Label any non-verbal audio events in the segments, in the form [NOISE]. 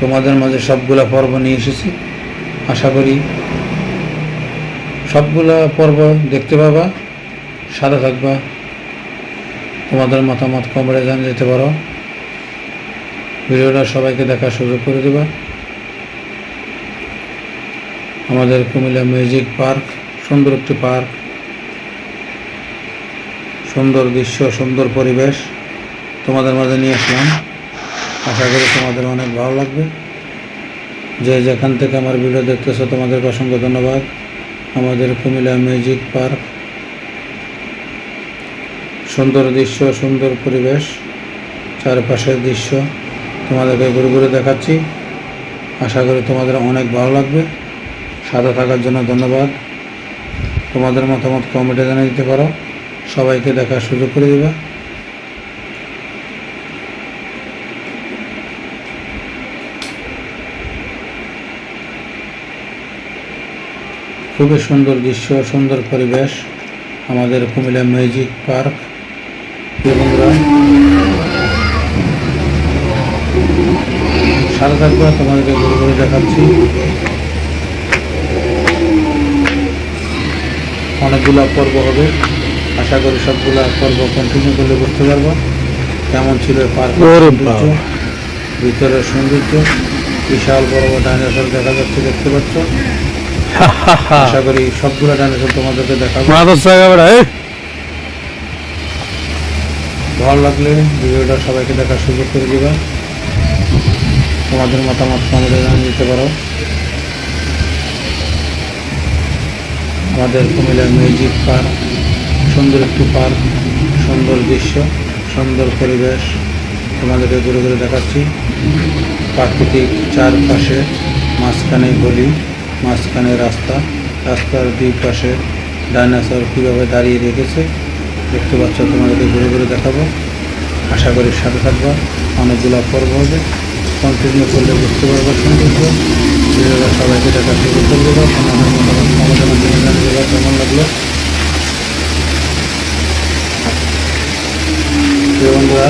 তোমাদের মাঝে সবগুলা পর্ব নিয়ে এসেছি। আশা করি সবগুলা পর্ব দেখতে পাবা সাদা থাকবা। তোমাদের মতামত কমরে জান যেতে পারো। ভিডিওটা সবাইকে দেখার সুযোগ করে দেবা। আমাদের কুমিল্লা মিউজিক পার্ক, সুন্দর একটি পার্ক। সুন্দর দৃশ্য, সুন্দর পরিবেশ তোমাদের মাঝে নিয়ে আসলাম। আশা করি তোমাদের অনেক ভালো লাগবে। যে যেখান থেকে আমার ভিডিও দেখতেছো, তোমাদেরকে অসংখ্য ধন্যবাদ। আমাদের কুমিল্লা মিউজিক পার্ক। সুন্দর দৃশ্য, সুন্দর পরিবেশ চারপাশের দৃশ্য। তোমাদেরকে ঘুরে ঘুরে দেখাচ্ছি। আশা করি তোমাদের অনেক ভালো লাগবে। সাথে থাকার জন্য ধন্যবাদ। তোমাদের মতামত কমেন্টে জানিয়ে দিতে পারো। সবাইকে দেখার সুযোগ করে দেবে। খুবই সুন্দর দৃশ্য সুন্দর পরিবেশ আমাদের কুমিল্লা মিউজিক পার্ক। বন্ধুরা সারা থাকবে তোমাদেরকে ঘুরে ঘুরে দেখাচ্ছি। অনেকগুলো পর্ব হবে। আশা করি সবগুলা পর্ব কন্টিনিউ করলে বুঝতে পারব। কেমন ছিল পার্ক ভিতরের সৌন্দর্য? বিশাল বড় বড় ডাইনোসর দেখা যাচ্ছে দেখতে পাচ্ছ? [LAUGHS] আশা করি সবগুলো ডাইনোসর তোমাদেরকে দেখাবো মাথার জায়গা বেড়া এ ভালো লাগলে ভিডিওটা সবাইকে দেখার সুযোগ করে দিবা। তোমাদের মতামত কমেন্টে জানিয়ে দিতে পারো। আমাদের কুমিল্লার মিউজিক পার্ক সুন্দর একটি পার্ক সুন্দর দৃশ্য সুন্দর পরিবেশ তোমাদেরকে ঘুরে ঘুরে দেখাচ্ছি। প্রাকৃতিক চারপাশে মাঝখানে গলি। মাঝখানে রাস্তা। রাস্তার দুই পাশে ডাইনোসর কীভাবে দাঁড়িয়ে রেখেছে দেখতে পাচ্ছ, তোমাদেরকে ঘুরে ঘুরে দেখাবো। আশা করি সাথে থাকবা। অনেকগুলো পর্ব হবে। কন্টিনিউ করলে বুঝতে পারব সবাইকে দেখার সুযোগ করে দেবো। মতামত সমাধানের জন্য কেমন লাগল। বন্ধুরা,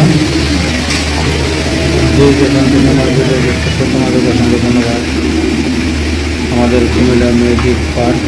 যে যেখান থেকে আমার ভিডিও দেখতেছো তোমাদের অসংখ্য ধন্যবাদ আমাদের কুমিল্লা মিউজিক পার্ক